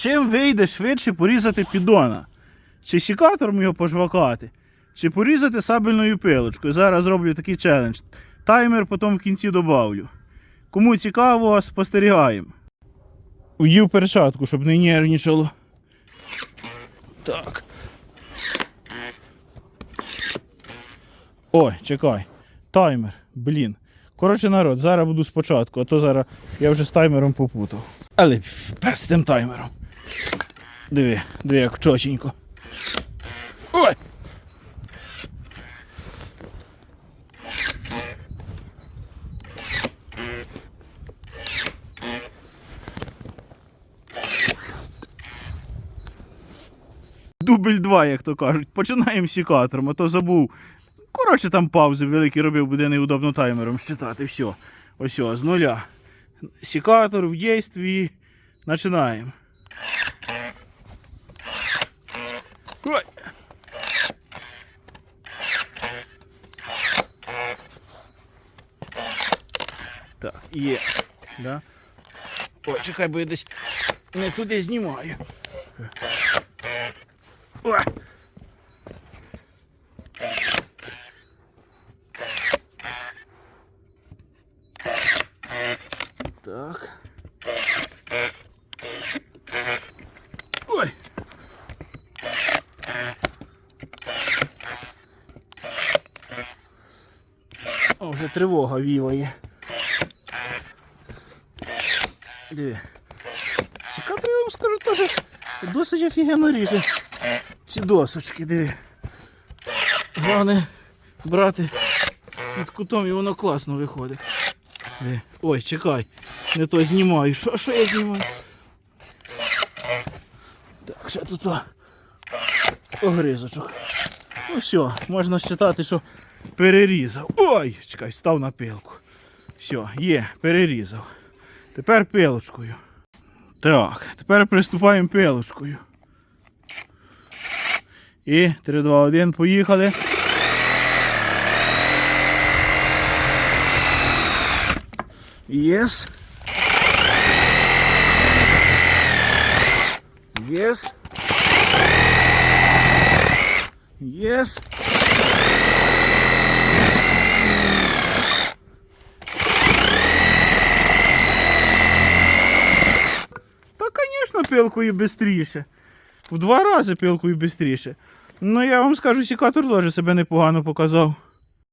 чим вийде швидше порізати піддона? Чи сікатором його пожвакати, чи порізати сабельною пилочкою. Зараз зроблю такий челендж. Таймер потім в кінці добавлю. Кому цікаво, спостерігаємо. Удів перчатку, щоб не нервничало. Так. Ой, чекай. Таймер. Блін. Коротше, народ, зараз буду спочатку, а то зараз я вже з таймером попутав. Але пес з тим таймером. Диви, диви, як чотенько. Ой! Дубль 2, як то кажуть. Починаємо сікатором, а то забув. Коротше, там паузи великі робив, буде неудобно таймером считати. Все. Ось з нуля. Сікатор в дійстві. Починаємо. Ой. Так, є. Да? Ой, чекай, бо я десь не туди знімаю. Ой. Так. Ой. О, вже тривога віває. Диви. Цікаво, я вам скажу теж досить офігенно ріже. Ці досочки, диви. Головне брати під кутом і воно класно виходить. Диви. Ой, чекай, не то знімаю. Що, що я знімаю? Так, ще тут огризочок. Ну все, можна вважати, що перерізав. Ой, чекай, став на пилку. Все, є, перерізав. Тепер пилочкою. Так, тепер приступаємо пилочкою. І 3, 2, 1, поїхали. Єс. Єс. Єс. Звісно, пилкою швидше. В два рази пилкою швидше. Ну, я вам скажу, сікатор теж себе непогано показав.